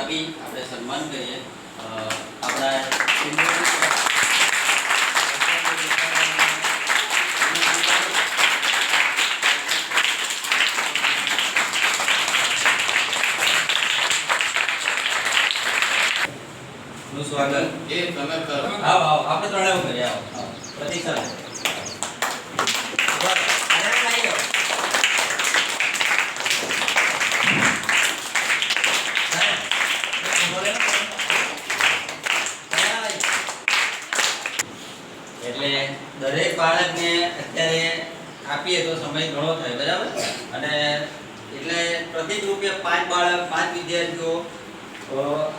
આપી આપણે સન્માન કરીએ. આપણા સ્વાગત. એ તમે કરો. આવો આવો આપણે ત્રણે કરીએ આવો આવો પ્રતીક્ષા એટલે દરેક બાળકને અત્યારે આપીએ તો સમય ઘણો થાય બરાબર? અને એટલે પ્રતિક રૂપે પાંચ બાળક પાંચ વિદ્યાર્થીઓ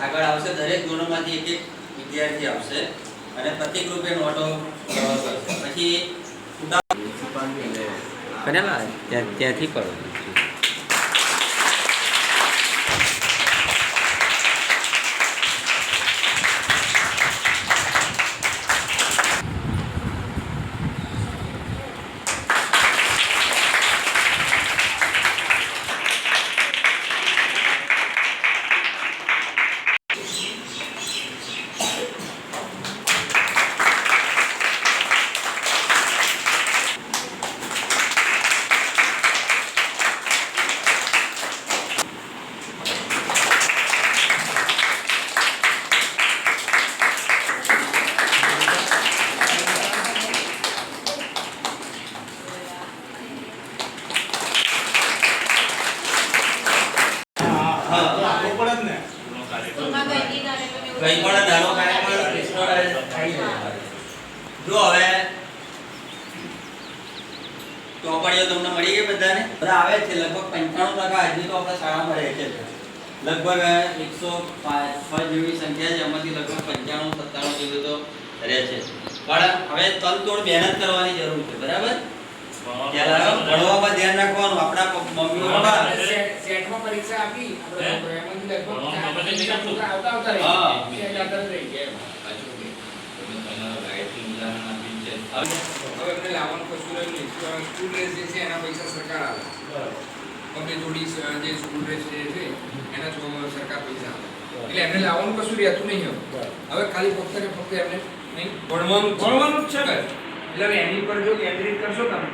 આગળ આવશે. દરેક ધોરણમાંથી એક એક વિદ્યાર્થી આવશે અને પ્રતિક રૂપે નોટો પછી ત્યાંથી કરો. કઈ પણ નાનો કાર્યક્રમ કૃષ્ણ થઈ જો હવે ચોપડીઓ તમને મળી ગઈ બધાને? બધા આવે છે લગભગ પંચાણું ટકા હજી તો આપણા શાળામાં રહે છે. લગભગ એકસો છ જેવી સંખ્યા છે એમાંથી લગભગ પંચાણું સત્તાણું જેવી તો રહે છે. પણ હવે તનતોડ મહેનત કરવાની જરૂર છે બરાબર? ભણવામાં ધ્યાન રાખવાનું આપણા મમ્મી પપ્પા પરીક્ષા આપી. આપણે લગભગ ભણવામાં ચાર પછી પાંચ નીકળતું. આવતા આવતા રહી. હા. સેટ આવતા જ રહી ગયા હવે એમને લાવવાનું કશું રહ્યું નહીં. સ્કૂલ ડ્રેસ જે છે એના પૈસા સરકાર આવે થોડી જે સ્કૂલ ડ્રેસ જે છે એના સરકાર પૈસા એટલે એમને લાવવાનું કશું રહેતું નહીં હવે. હવે ખાલી ફક્ત ને ફક્ત એમને નહીં ભણવાનું ભણવાનું જ છે એટલે એની પર જો કેન્દ્રિત કરશો તમે